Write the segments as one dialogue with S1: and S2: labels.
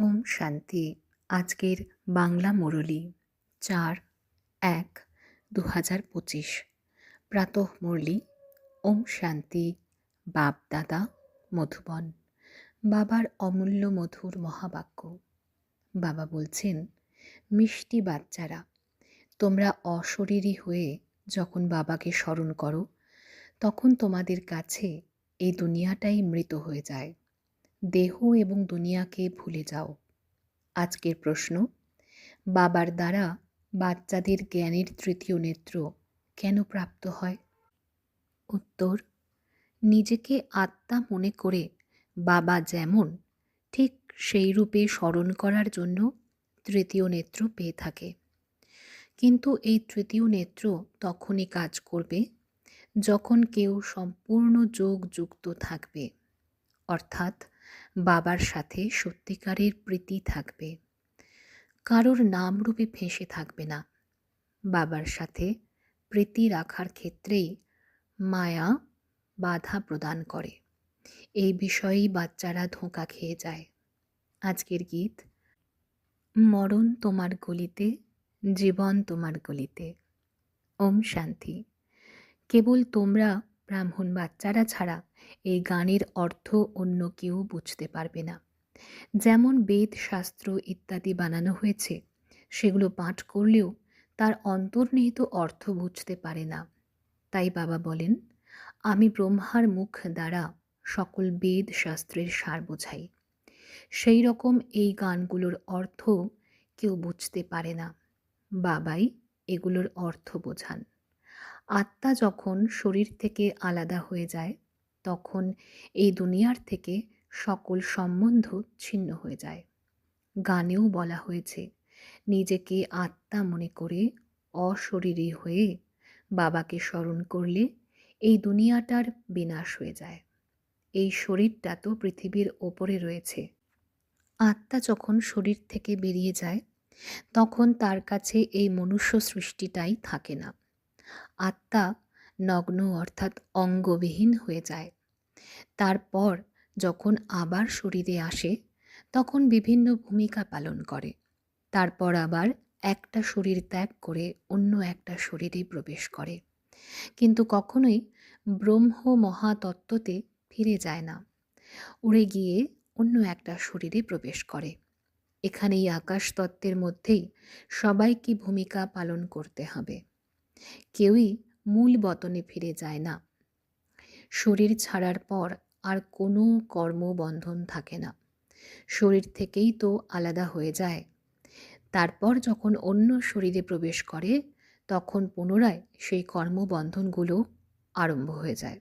S1: ওম শান্তি। আজকের বাংলা মুরলি, চার, এক দু হাজার পঁচিশ। প্রাতঃ মুরলি, ওম শান্তি, বাপ দাদা, মধুবন। বাবার অমূল্য মধুর মহাবাক্য। বাবা বলছেন, মিষ্টি বাচ্চারা, তোমরা অশরীরী হয়ে যখন বাবাকে স্মরণ করো, তখন তোমাদের কাছে এই দুনিয়াটাই মৃত হয়ে যায়। দেহ এবং দুনিয়াকে ভুলে যাও। আজকের প্রশ্ন, বাবার দ্বারা বাচ্চাদের জ্ঞানের তৃতীয় নেত্র কেন প্রাপ্ত হয়? উত্তর, নিজেকে আত্মা মনে করে বাবা যেমন, ঠিক সেই রূপে স্মরণ করার জন্য তৃতীয় নেত্র পেয়ে থাকে। কিন্তু এই তৃতীয় নেত্র তখনই কাজ করবে যখন কেউ সম্পূর্ণ যোগ যুক্ত থাকবে। অর্থাৎ বাবার সাথে সত্যিকারের প্রীতি থাকবে। কারোর নামরূপে ফেঁসে থাকবে না। বাবার সাথে প্রীতি রাখার ক্ষেত্রেই মায়া বাধা প্রদান করে। এই বিষয়েই বাচ্চারা ধোঁকা খেয়ে যায়। আজকের গীত, মরণ তোমার গলিতে, জীবন তোমার গলিতে। ওম শান্তি। কেবল তোমরা ব্রাহ্মণ বাচ্চারা ছাড়া এই গানের অর্থ অন্য কেউ বুঝতে পারবে না। যেমন বেদ, শাস্ত্র ইত্যাদি বানানো হয়েছে, সেগুলো পাঠ করলেও তার অন্তর্নিহিত অর্থ বুঝতে পারে না। তাই বাবা বলেন, আমি ব্রহ্মার মুখ দ্বারা সকল বেদ শাস্ত্রের সার বোঝাই। সেই রকম এই গানগুলোর অর্থ কেউ বুঝতে পারে না। বাবাই এগুলোর অর্থ বোঝান। আত্মা যখন শরীর থেকে আলাদা হয়ে যায়, তখন এই দুনিয়ার থেকে সকল সম্বন্ধ ছিন্ন হয়ে যায়। গানেও বলা হয়েছে, নিজেকে আত্মা মনে করে অশরীরী হয়ে বাবাকে স্মরণ করলে এই দুনিয়াটার বিনাশ হয়ে যায়। এই শরীরটা তো পৃথিবীর ওপরে রয়েছে। আত্মা যখন শরীর থেকে বেরিয়ে যায়, তখন তার কাছে এই মনুষ্য সৃষ্টিটাই থাকে না। আত্মা নগ্ন অর্থাৎ অঙ্গবিহীন হয়ে যায়। তারপর যখন আবার শরীরে আসে, তখন বিভিন্ন ভূমিকা পালন করে। তারপর আবার একটা শরীর ত্যাগ করে অন্য একটা শরীরে প্রবেশ করে। কিন্তু কখনোই ব্রহ্ম মহাতত্ত্বতে ফিরে যায় না। উড়ে গিয়ে অন্য একটা শরীরে প্রবেশ করে। এখানে এই আকাশ তত্ত্বের মধ্যেই সবাইকে ভূমিকা পালন করতে হবে। কেউই মূল বতনে ফিরে যায় না। শরীর ছাড়ার পর আর কোনো কর্মবন্ধন থাকে না। শরীর থেকেই তো আলাদা হয়ে যায়। তারপর যখন অন্য শরীরে প্রবেশ করে, তখন পুনরায় সেই কর্মবন্ধনগুলো আরম্ভ হয়ে যায়।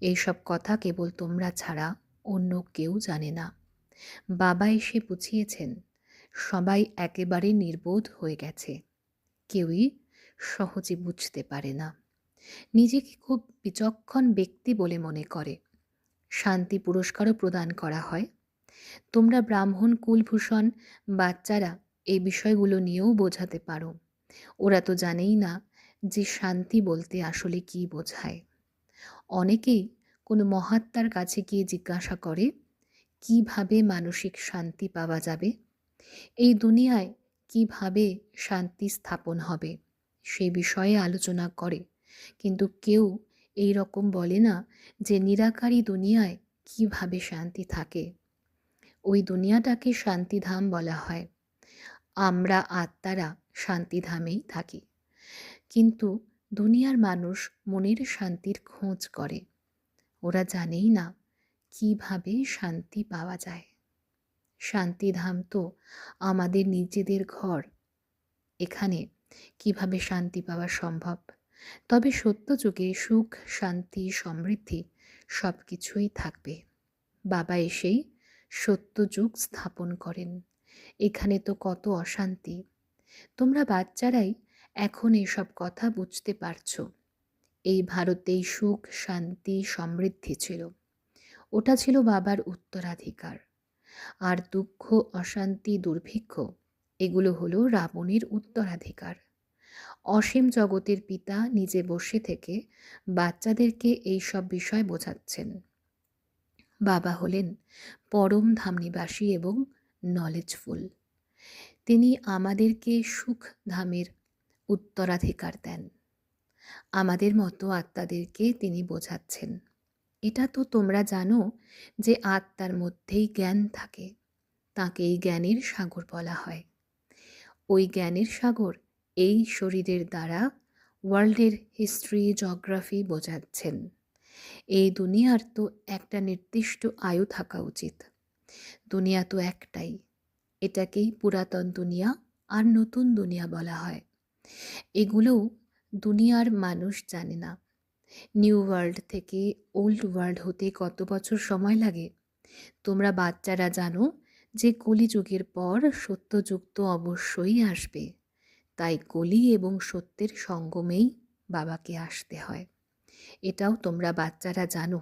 S1: এইসব কথা কেবল তোমরা ছাড়া অন্য কেউ জানে না। বাবা এসে বুঝিয়েছেন, সবাই একেবারে নির্বোধ হয়ে গেছে। কেউই সহজে বুঝতে পারে না। নিজেকে খুব বিচক্ষণ ব্যক্তি বলে মনে করে। শান্তি পুরস্কারও প্রদান করা হয়। তোমরা ব্রাহ্মণ, কুলভূষণ, বাচ্চারা এই বিষয়গুলো নিয়েও বোঝাতে পারো। ওরা তো জানেই না যে শান্তি বলতে আসলে কি বোঝায়। অনেকেই কোনো মহাত্মার কাছে গিয়ে জিজ্ঞাসা করে, কীভাবে মানসিক শান্তি পাওয়া যাবে? এই দুনিয়ায় কীভাবে শান্তি স্থাপন হবে? সে বিষয়ে আলোচনা করে। কিন্তু কেউ এই রকম বলে না যে নিরাকারী দুনিয়ায় কীভাবে শান্তি থাকে। ওই দুনিয়াটাকে শান্তিধাম বলা হয়। আমরা আত্মারা শান্তিধামেই থাকি। কিন্তু দুনিয়ার মানুষ মনের শান্তির খোঁজ করে। ওরা জানেই না কীভাবে শান্তি পাওয়া যায়। শান্তিধাম তো আমাদের নিজেদের ঘর। এখানে কীভাবে শান্তি পাওয়া সম্ভব? তবে সত্য যুগে সুখ, শান্তি, সমৃদ্ধি সব কিছুই থাকবে। বাবা এসেই সত্য যুগ স্থাপন করেন। এখানে তো কত অশান্তি। তোমরা বাচ্চারাই এখন এসব কথা বুঝতে পারছ। এই ভারতেই সুখ, শান্তি, সমৃদ্ধি ছিল। ওটা ছিল বাবার উত্তরাধিকার। আর দুঃখ, অশান্তি, দুর্ভিক্ষ এগুলো হলো রাবণের উত্তরাধিকার। অসীম জগতের পিতা নিজে বসে থেকে বাচ্চাদেরকে এই সব বিষয় বোঝাচ্ছেন। বাবা হলেন পরম ধাম নিবাসী এবং নলেজফুল তিনি আমাদেরকে সুখ ধামের উত্তরাধিকার দেন। আমাদের মতো আত্মাদেরকে তিনি বোঝাচ্ছেন। এটা তো তোমরা জানো যে আত্মার মধ্যেই জ্ঞান থাকে। তাকে এই জ্ঞানের সাগর বলা হয়। ওই জ্ঞানের সাগর এই শরীরের দ্বারা ওয়ার্ল্ডের হিস্ট্রি জগ্রাফি বোঝাচ্ছেন। এই দুনিয়ার তো একটা নির্দিষ্ট আয়ু থাকা উচিত। দুনিয়া তো একটাই। এটাকেই পুরাতন দুনিয়া আর নতুন দুনিয়া বলা হয়। এগুলোও দুনিয়ার মানুষ জানে না। নিউ ওয়ার্ল্ড থেকে ওল্ড ওয়ার্ল্ড হতে কত বছর সময় লাগে? তোমরা বাচ্চারা জানো যে কলিযুগের পর সত্যযুগ তো অবশ্যই আসবে। তাই কলি এবং সত্যের সঙ্গমেই বাবাকে আসতে হয়। এটাও তোমরা বাচ্চারা জানো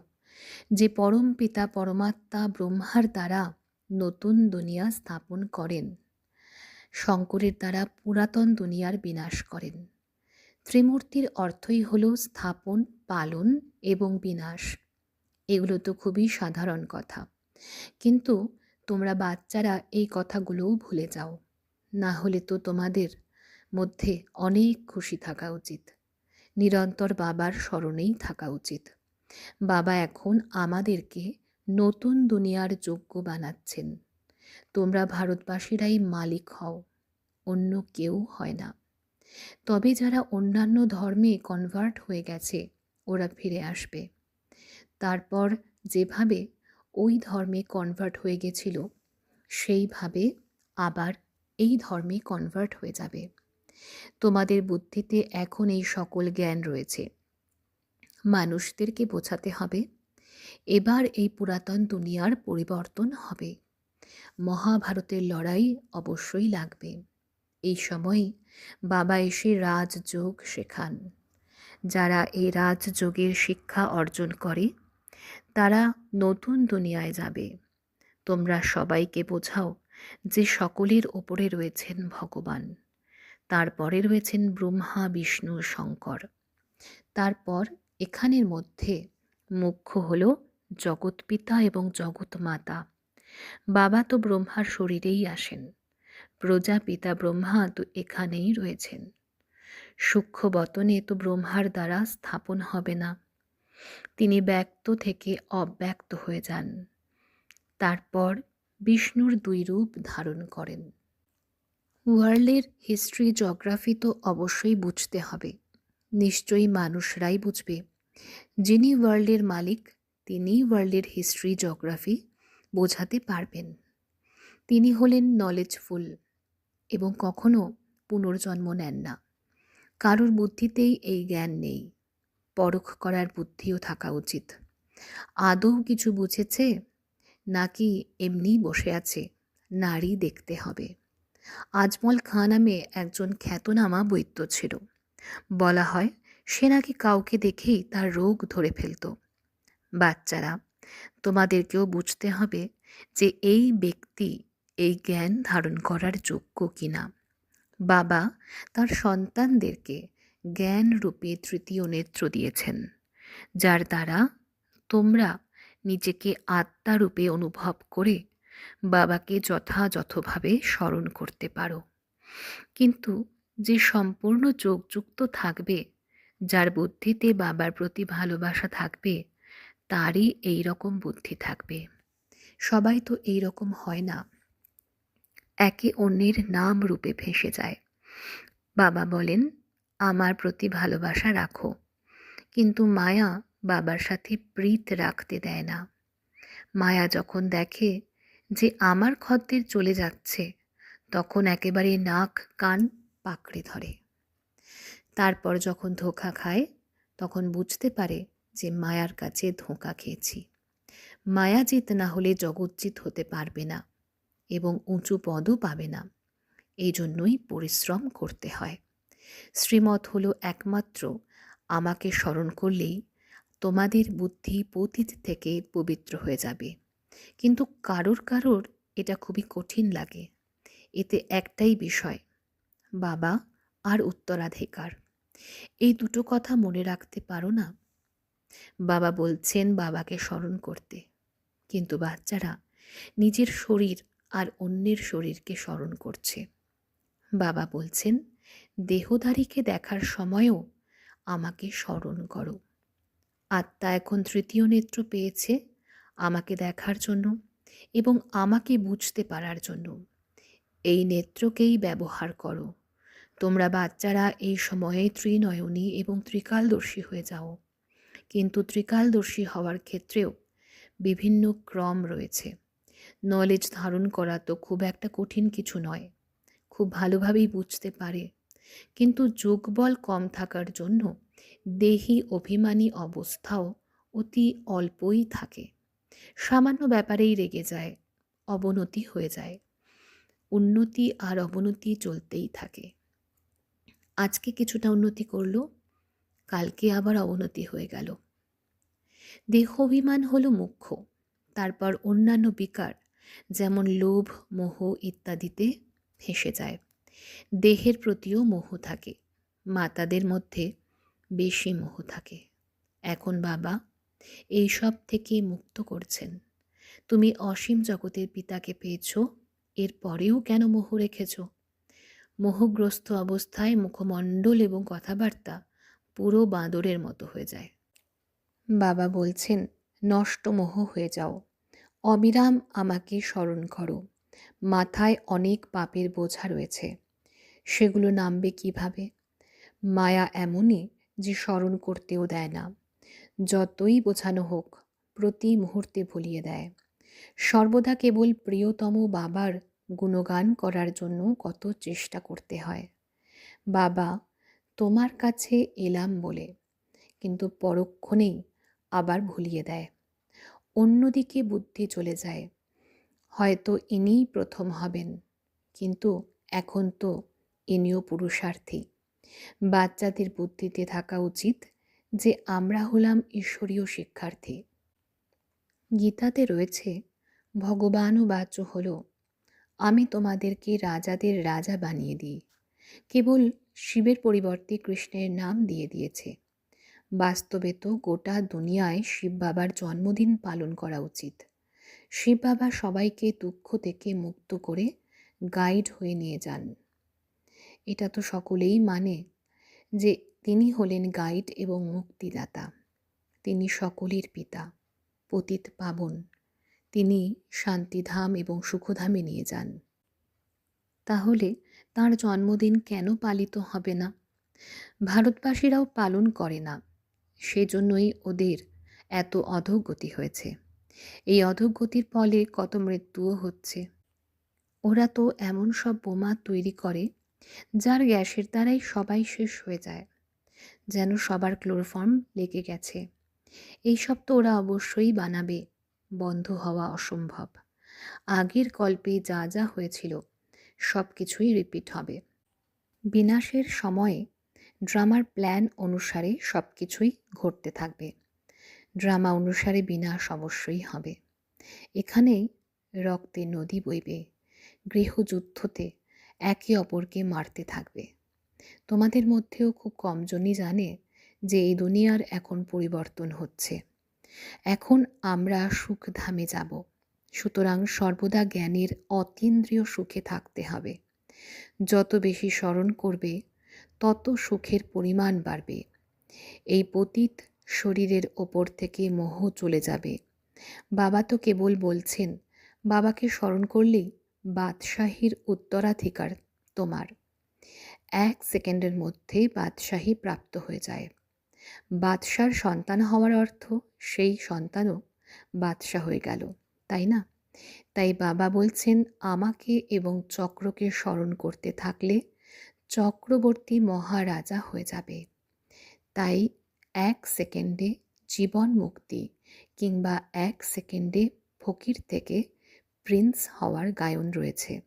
S1: যে পরম পিতা, পরমাত্মা, ব্রহ্মার দ্বারা নতুন দুনিয়া স্থাপন করেন। শঙ্করের দ্বারা পুরাতন দুনিয়ার বিনাশ করেন। ত্রিমূর্তির অর্থই হল স্থাপন, পালন এবং বিনাশ। এগুলো তো খুবই সাধারণ কথা। কিন্তু তোমরা বাচ্চারা এই কথাগুলোও ভুলে যাও। না হলে তো তোমাদের মধ্যে অনেক খুশি থাকা উচিত। নিরন্তর বাবার স্মরণেই থাকা উচিত। বাবা এখন আমাদেরকে নতুন দুনিয়ার যোগ্য বানাচ্ছেন। তোমরা ভারতবাসীরাই মালিক হও, অন্য কেউ হয় না। তবে যারা অন্যান্য ধর্মে কনভার্ট হয়ে গেছে, ওরা ফিরে আসবে। তারপর যেভাবে ওই ধর্মে কনভার্ট হয়ে গেছিল। সেইভাবে আবার এই ধর্মে কনভার্ট হয়ে যাবে। তোমাদের বুদ্ধিতে এখন এই সকল জ্ঞান রয়েছে। মানুষদেরকে বোঝাতে হবে, এবার এই পুরাতন দুনিয়ার পরিবর্তন হবে। মহাভারতের লড়াই অবশ্যই লাগবে। এই সময় বাবা এসে রাজযোগ শেখান। যারা এই রাজযোগের শিক্ষা অর্জন করে তারা নতুন দুনিয়ায় যাবে। তোমরা সবাইকে বোঝাও যে সকলের ওপরে রয়েছেন ভগবান। তারপরে রয়েছেন ব্রহ্মা, বিষ্ণু, শঙ্কর। তারপর এখানের মধ্যে মুখ্য হল জগৎপিতা এবং জগৎ মাতা। বাবা তো ব্রহ্মার শরীরেই আসেন প্রজাপিতা ব্রহ্মা তো এখানেই রয়েছেন। সূক্ষ্ম বতনে তো ব্রহ্মার দ্বারা স্থাপন হবে না। তিনি ব্যক্ত থেকে অব্যক্ত হয়ে যান। তারপর বিষ্ণুর দুই রূপ ধারণ করেন। ওয়ার্ল্ডের হিস্ট্রি জগ্রাফি তো অবশ্যই বুঝতে হবে। নিশ্চয়ই মানুষরাই বুঝবে। যিনি ওয়ার্ল্ডের মালিক, তিনি ওয়ার্ল্ডের হিস্ট্রি জগ্রাফি বোঝাতে পারবেন। তিনি হলেন নলেজফুল এবং কখনো পুনর্জন্ম নেন না। কারোর বুদ্ধিতেই এই জ্ঞান নেই। পরখ করার বুদ্ধিও থাকা উচিত। আদৌ কিছু বুঝেছে? নাকি এমনি বসে আছে? নারী দেখতে হবে। আজমল খাঁ নামে একজন খ্যাতনামা বৈদ্য ছিল। বলা হয়, সে নাকি কাউকে দেখেই তার রোগ ধরে ফেলত। বাচ্চারা, তোমাদেরকেও বুঝতে হবে যে এই ব্যক্তি এই জ্ঞান ধারণ করার যোগ্য কিনা। বাবা তার সন্তানদেরকে জ্ঞান রূপে তৃতীয় নেত্র দিয়েছেন, যার দ্বারা তোমরা নিজেকে আত্মারূপে অনুভব করে বাবাকে যথাযথভাবে স্মরণ করতে পারো। কিন্তু যে সম্পূর্ণ যোগযুক্ত থাকবে, যার বুদ্ধিতে বাবার প্রতি ভালোবাসা থাকবে, তারই এই রকম বুদ্ধি থাকবে। সবাই তো এই রকম হয় না। একে অন্যের নাম রূপে ভেসে যায়। বাবা বলেন আমার প্রতি ভালোবাসা রাখো। কিন্তু মায়া বাবার সাথে প্রীত রাখতে দেয় না। মায়া যখন দেখে যে আমার খদ্দের চলে যাচ্ছে, তখন একেবারে নাক, কান পাকড়ে ধরে। তারপর যখন ধোকা খায়, তখন বুঝতে পারে যে মায়ার কাছে ধোঁকা খেয়েছি। মায়াজিত না হলে জগজ্জিত হতে পারবে না এবং উঁচু পদও পাবে না। এই জন্যই পরিশ্রম করতে হয়। শ্রীমত হলো একমাত্র। আমাকে স্মরণ করলেই তোমাদের বুদ্ধি পতীত থেকে পবিত্র হয়ে যাবে। কিন্তু কারোর কারোর এটা খুবই কঠিন লাগে। এতে একটাই বিষয়, বাবা আর উত্তরাধিকার। এই দুটো কথা মনে রাখতে পারো না? বাবা বলছেন বাবাকে স্মরণ করতে। কিন্তু বাচ্চারা নিজের শরীর আর অন্যের শরীরকে স্মরণ করছে। বাবা বলছেন দেহধারীকে দেখার সময়ও আমাকে স্মরণ করো। আত্মা এখন তৃতীয় নেত্র পেয়েছে আমাকে দেখার জন্য এবং আমাকে বুঝতে পারার জন্য। এই নেত্রকেই ব্যবহার করো। তোমরা বাচ্চারা এই সময়ে ত্রিনয়নী এবং ত্রিকালদর্শী হয়ে যাও। কিন্তু ত্রিকালদর্শী হওয়ার ক্ষেত্রেও বিভিন্ন ক্রম রয়েছে। নলেজ ধারণ করা তো খুব একটা কঠিন কিছু নয়। খুব ভালোভাবেই বুঝতে পারে কিন্তু যোগবল কম থাকার জন্য দেহি অভিমানী অবস্থাও অতি অল্পই থাকে। সামান্য ব্যাপারেই রেগে যায়, অবনতি হয়ে যায়। উন্নতি আর অবনতি চলতেই থাকে। আজকে কিছুটা উন্নতি করল, কালকে আবার অবনতি হয়ে গেল। দেহ অভিমান হলো মুখ্য, তারপর অন্যান্য বিকার, যেমন লোভ, মোহ ইত্যাদিতে হেসে যায়। দেহের প্রতিও মোহ থাকে, মাতাদের মধ্যে বেশি মোহ থাকে। এখন বাবা, এই সব থেকে মুক্ত করছেন। তুমি অসীম জগতের পিতাকে পেয়েছ, এর পরেও কেন মোহ রেখেছ? মোহগ্রস্ত অবস্থায় মুখমণ্ডল এবং কথাবার্তা পুরো বাঁদরের মতো হয়ে যায়। বাবা বলছেন, নষ্ট মোহ হয়ে যাও। অবিরাম আমাকে স্মরণ করো। মাথায় অনেক পাপের বোঝা রয়েছে। সেগুলো নামবে কীভাবে? মায়া এমনই যে স্মরণ করতেও দেয় না। যতই বোঝানো হোক, প্রতি মুহূর্তে ভুলিয়ে দেয়। সর্বদা কেবল প্রিয়তম বাবার গুণগান করার জন্য কত চেষ্টা করতে হয়। বাবা, তোমার কাছে এলাম বলে, কিন্তু পরক্ষণেই আবার ভুলিয়ে দেয়। অন্যদিকে বুদ্ধি চলে যায়। হয়তো ইনিই প্রথম হবেন, কিন্তু এখন তো ইনিও পুরুষার্থী বাচ্চাদের বুদ্ধিতে থাকা উচিত যে আমরা হলাম ঈশ্বরীয় শিক্ষার্থী। গীতাতে রয়েছে, ভগবানও বাচ্য হল, আমি তোমাদেরকে রাজাদের রাজা বানিয়ে দিই। কেবল শিবের পরিবর্তে কৃষ্ণের নাম দিয়ে দিয়েছে। বাস্তবে তো গোটা দুনিয়ায় শিব বাবার জন্মদিন পালন করা উচিত। শিব বাবা সবাইকে দুঃখ থেকে মুক্ত করে গাইড হয়ে নিয়ে যান। এটা তো সকলেই মানে যে তিনি হলেন গাইড এবং মুক্তিদাতা। তিনি সকলের পিতা, পতিত পাবন। তিনি শান্তিধাম এবং সুখধামে নিয়ে যান। তাহলে তার জন্মদিন কেন পালিত হবে না? ভারতবাসীরাও পালন করে না। সেজন্যই ওদের এত অধোগতি হয়েছে। এই অধোগতির ফলে কত মৃত্যুও হচ্ছে। ওরা তো এমন সব বোমা তৈরি করে যার গ্যাসের দ্বারাই সবাই শেষ হয়ে যায়, যেন সবার ক্লোরোফর্ম লেগে গেছে। এইসব তো ওরা অবশ্যই বানাবে, বন্ধ হওয়া অসম্ভব। আগের কল্পে যা যা হয়েছিল সব কিছুই রিপিট হবে। বিনাশের সময়ে ড্রামার প্ল্যান অনুসারে সব কিছুই ঘটতে থাকবে। ড্রামা অনুসারে বিনাশ অবশ্যই হবে। এখানেই রক্তে নদী বইবে, গৃহযুদ্ধতে একে অপরকে মারতে থাকবে। তোমাদের মধ্যেও খুব কমজনই জানে যে এই দুনিয়ার এখন পরিবর্তন হচ্ছে। এখন আমরা সুখধামে যাব। সুতরাং সর্বদা জ্ঞানের অতীন্দ্রিয় সুখে থাকতে হবে। যত বেশি স্মরণ করবে, তত সুখের পরিমাণ বাড়বে। এই পতীত শরীরের ওপর থেকে মোহ চলে যাবে। বাবা তো কেবল বলছেন, বাবাকে স্মরণ করলেই বাদশাহীর উত্তরাধিকার তোমার। এক সেকেন্ডের মধ্যেই বাদশাহী প্রাপ্ত হয়ে যায়। বাদশার সন্তান হওয়ার অর্থ সেই সন্তানও বাদশাহ হয়ে গেল, তাই না? তাই বাবা বলছেন, আমাকে এবং চক্রকে স্মরণ করতে থাকলে চক্রবর্তী মহারাজা হয়ে যাবে। তাই এক সেকেন্ডে জীবন মুক্তি কিংবা এক সেকেন্ডে ফকির থেকে প্রিন্স হওয়ার গায়ন রয়েছে।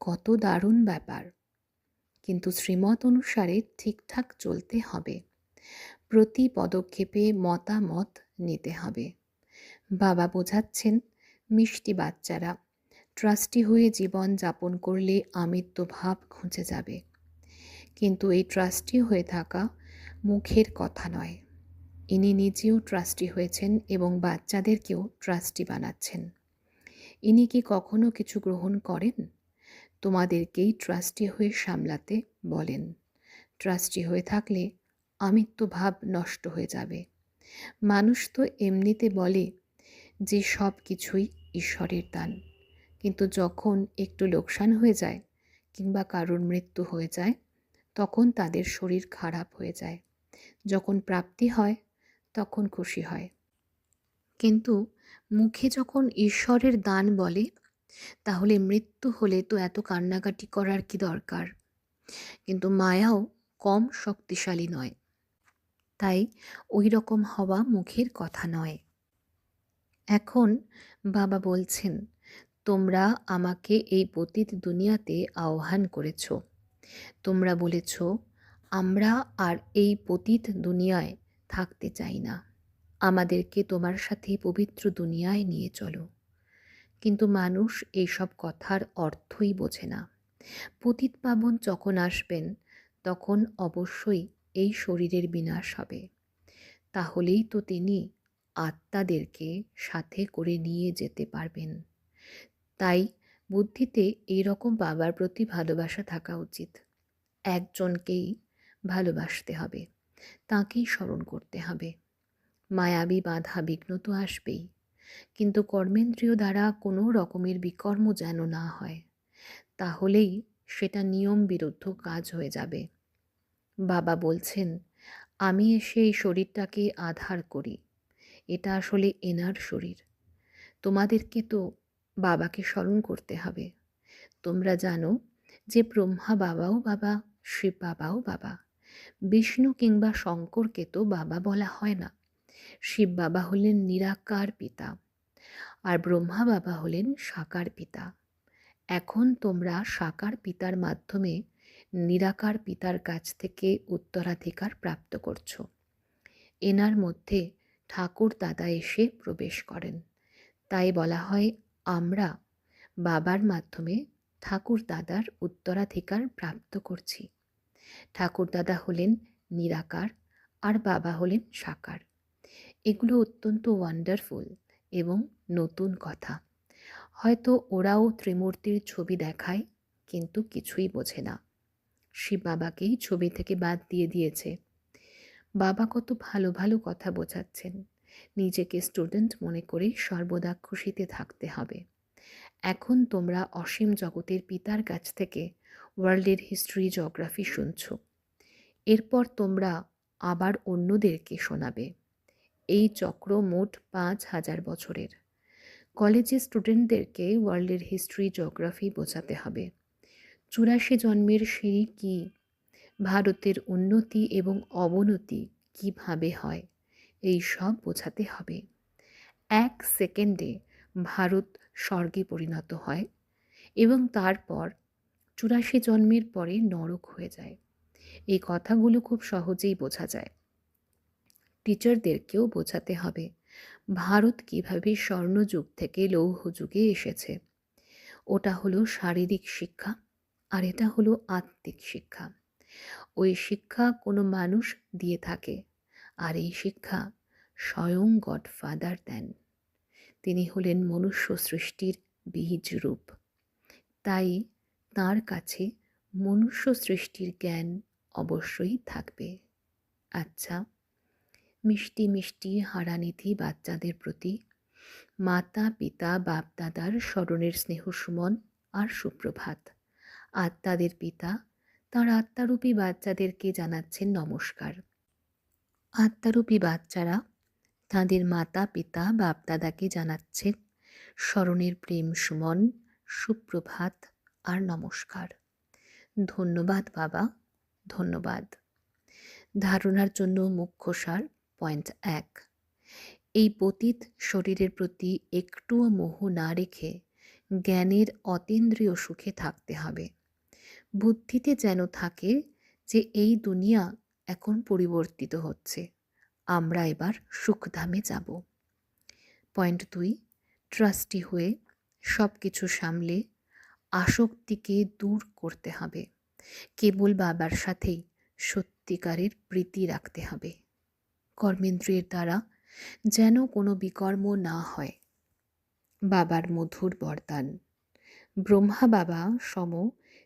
S1: কত দারুণ ব্যাপার। কিন্তু শ্রীমত অনুসারে ঠিকঠাক চলতে হবে। প্রতি পদক্ষেপে মতামত নিতে হবে। বাবা বোঝাচ্ছেন, মিষ্টি বাচ্চারা, ট্রাস্টি হয়ে জীবন যাপন করলে আমিত্ব ভাব খুঁজে যাবে। কিন্তু এই ট্রাস্টি হয়ে থাকা মুখের কথা নয়। ইনি নিজেও ট্রাস্টি হয়েছেন এবং বাচ্চাদেরকেও ট্রাস্টি বানাচ্ছেন। ইনি কি কখনো কিছু গ্রহণ করেন? তোমাদেরকেই ট্রাস্টি হয়ে সামলাতে বলেন। ট্রাস্টি হয়ে থাকলে আমিত্ব ভাব নষ্ট হয়ে যাবে। মানুষ তো এমনিতে বলে যে সব কিছুই ঈশ্বরের দান। কিন্তু যখন একটু লোকসান হয়ে যায় কিংবা কারোর মৃত্যু হয়ে যায়, তখন তাদের শরীর খারাপ হয়ে যায়। যখন প্রাপ্তি হয়, তখন খুশি হয়। কিন্তু মুখে যখন ঈশ্বরের দান বলে, তাহলে মৃত্যু হলে তো এত কান্নাকাটি করার কি দরকার? কিন্তু মায়াও কম শক্তিশালী নয়। তাই ওই রকম হওয়া মুখের কথা নয়। এখন বাবা বলছেন, তোমরা আমাকে এই পতিত দুনিয়াতে আহ্বান করেছ। তোমরা বলেছ, আমরা আর এই পতিত দুনিয়ায় থাকতে চাই না। আমাদেরকে তোমার সাথে পবিত্র দুনিয়ায় নিয়ে চলো। কিন্তু মানুষ এইসব কথার অর্থই বোঝে না। পতিত পাবন যখন আসবেন, তখন অবশ্যই এই শরীরের বিনাশ হবে। তাহলেই তো তিনি আত্মাদেরকে সাথে করে নিয়ে যেতে পারবেন। তাই বুদ্ধিতে এই রকম বাবার প্রতি ভালোবাসা থাকা উচিত। একজনকেই ভালোবাসতে হবে, তাকেই স্মরণ করতে হবে। মায়াবী বাধা বিঘ্ন তো আসবেই। কিন্তু কর্মেন্দ্রীয় দ্বারা কোনো রকমের বিকর্ম যেন না হয়, তাহলেই সেটা নিয়ম বিরুদ্ধ কাজ হয়ে যাবে। বাবা বলছেন, আমি এসে এই শরীরটাকে আধার করি। এটা আসলে এনার শরীর। তোমাদেরকে তো বাবাকে স্মরণ করতে হবে। তোমরা জানো যে ব্রহ্মা বাবাও বাবা, শিব বাবাও বাবা। বিষ্ণু কিংবা শঙ্করকে তো বাবা বলা হয় না। শিব বাবা হলেন নিরাকার পিতা আর ব্রহ্মা বাবা হলেন সাকার পিতা। এখন তোমরা সাকার পিতার মাধ্যমে নিরাকার পিতার কাছ থেকে উত্তরাধিকার প্রাপ্ত করছ। এনার মধ্যে ঠাকুর দাদা এসে প্রবেশ করেন। তাই বলা হয়, আমরা বাবার মাধ্যমে ঠাকুর দাদার উত্তরাধিকার প্রাপ্ত করছি। ঠাকুর দাদা হলেন নিরাকার আর বাবা হলেন সাকার। এগুলো অত্যন্ত ওয়ান্ডারফুল এবং নতুন কথা। হয়তো ওরাও ত্রিমূর্তির ছবি দেখায়, কিন্তু কিছুই বোঝে না। শিব বাবাকেই ছবি থেকে বাদ দিয়ে দিয়েছে। বাবা কত ভালো ভালো কথা বোঝাচ্ছেন। নিজেকে স্টুডেন্ট মনে করে সর্বদা খুশিতে থাকতে হবে। এখন তোমরা অসীম জগতের পিতার কাছ থেকে ওয়ার্ল্ডের হিস্ট্রি জিওগ্রাফি শুনছ। এরপর তোমরা আবার অন্যদেরকে শোনাবে। এই চক্র মোট পাঁচ হাজার বছরের। কলেজে স্টুডেন্টদেরকে ওয়ার্ল্ডের হিস্ট্রি, জিওগ্রাফি বোঝাতে হবে। চুরাশি জন্মের সিঁড়ি কী? ভারতের উন্নতি এবং অবনতি কীভাবে হয়? এই সব বোঝাতে হবে। এক সেকেন্ডে ভারত স্বর্গে পরিণত হয় এবং তারপর চুরাশি জন্মের পরে নরক হয়ে যায়। এই কথাগুলো খুব সহজেই বোঝা যায়। টিচারদেরকেও বোঝাতে হবে। ভারত কীভাবে স্বর্ণযুগ থেকে লৌহ যুগে এসেছে? ওটা হলো শারীরিক শিক্ষা, আর এটা হলো আত্মিক শিক্ষা। ওই শিক্ষা কোনো মানুষ দিয়ে থাকে, আর এই শিক্ষা স্বয়ং গডফাদার দেন। তিনি হলেন মনুষ্য সৃষ্টির বীজ রূপ। তাই তার কাছে মনুষ্য সৃষ্টির জ্ঞান অবশ্যই থাকবে। আচ্ছা। মিষ্টি মিষ্টি হারানিধি বাচ্চাদের প্রতি। মাতা, পিতা বাপ দাদার স্মরণের স্নেহ সুমন আর সুপ্রভাত। আত্মাদের পিতা, তাঁর আত্মারূপী বাচ্চাদেরকে জানাচ্ছেন নমস্কার। আত্মারূপী বাচ্চারা তাঁদের মাতা, পিতা বাপ দাদাকে জানাচ্ছেন স্মরণের প্রেম সুমন, সুপ্রভাত আর নমস্কার। ধন্যবাদ বাবা, ধন্যবাদ। ধারণার জন্য মুখ্য সার পয়েন্ট এক। এই পতীত শরীরের প্রতি একটুও মোহ না রেখে জ্ঞানের অতীন্দ্রিয় সুখে থাকতে হবে। বুদ্ধিতে যেন থাকে যে এই দুনিয়া এখন পরিবর্তিত হচ্ছে, আমরা এবার সুখধামে যাব। পয়েন্ট দুই, ট্রাস্টি হয়ে সব কিছু সামলে আসক্তিকে দূর করতে হবে। কেবল বাবার সাথেই সত্যিকারের প্রীতি রাখতে হবে। কর্মেন্দ্রিয়ের দ্বারা যেন কোনো বিকর্ম না হয়। বাবার মধুর বরদান। ব্রহ্মা বাবা সম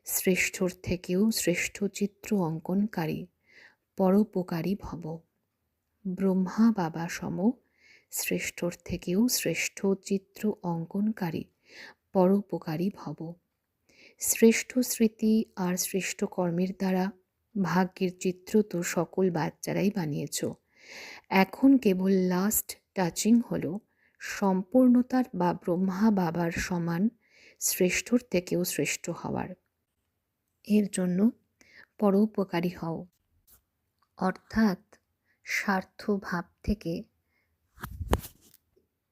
S1: শ্রেষ্ঠর থেকেও শ্রেষ্ঠ চিত্র অঙ্কনকারী, পরোপকারী ভব। ব্রহ্মা বাবা সম শ্রেষ্ঠর থেকেও শ্রেষ্ঠ চিত্র অঙ্কনকারী, পরোপকারী ভব। শ্রেষ্ঠ স্মৃতি আর শ্রেষ্ঠ কর্মের দ্বারা ভাগ্যের চিত্র তো সকল বাচ্চারাই বানিয়েছ। এখন কেবল লাস্ট টাচিং হলো সম্পূর্ণতার বা ব্রহ্মা বাবার সমান শ্রেষ্ঠর থেকেও শ্রেষ্ঠ হওয়ার। এর জন্য পরোপকারী হও। অর্থাৎ স্বার্থ ভাব থেকে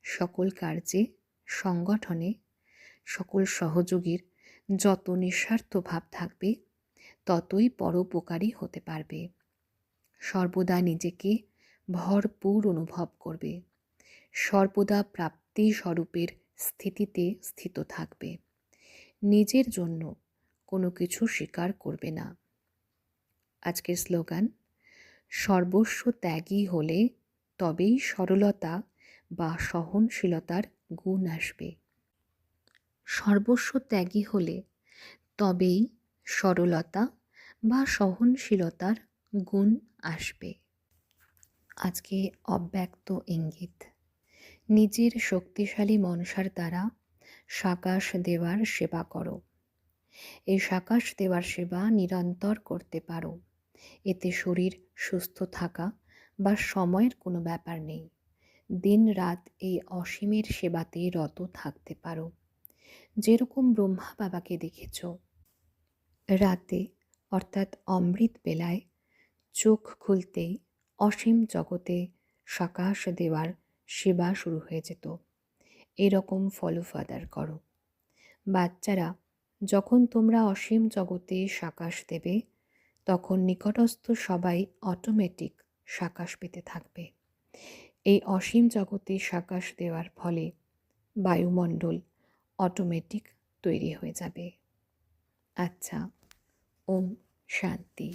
S1: সকল কার্যে, সংগঠনে, সকল সহযোগীর যত নিঃস্বার্থ ভাব থাকবে, ততই পরোপকারী হতে পারবে। সর্বদা নিজেকে ভরপুর অনুভব করবে। সর্বদা প্রাপ্তি স্বরূপের স্থিতিতে স্থিত থাকবে। নিজের জন্য কোনো কিছু স্বীকার করবে না। আজকের স্লোগান, সর্বস্ব ত্যাগী হলে তবেই সরলতা বা সহনশীলতার গুণ আসবে। সর্বস্ব ত্যাগী হলে তবেই সরলতা বা সহনশীলতার গুণ আসবে। আজকে অব্যক্ত ইঙ্গিত। নিজের শক্তিশালী মনসার দ্বারা সাকাশ দেওয়ার সেবা করো। এই সাকাশ দেওয়ার সেবা নিরন্তর করতে পারো। এতে শরীর সুস্থ থাকা বা সময়ের কোনো ব্যাপার নেই। দিন রাত এই অসীমের সেবাতে রত থাকতে পারো। যেরকম ব্রহ্মা বাবাকে দেখেছ। রাতে, অর্থাৎ অমৃত বেলায়, চোখ খুলতেই অসীম জগতে সকাশ দেওয়ার সেবা শুরু হয়ে যেত। এরকম ফলো ফাদার করো। বাচ্চারা, যখন তোমরা অসীম জগতে সাকাশ দেবে, তখন নিকটস্থ সবাই অটোমেটিক সাকাশ পেতে থাকবে। এই অসীম জগতে সাকাশ দেওয়ার ফলে বায়ুমণ্ডল অটোমেটিক তৈরি হয়ে যাবে। আচ্ছা ওম শান্তি।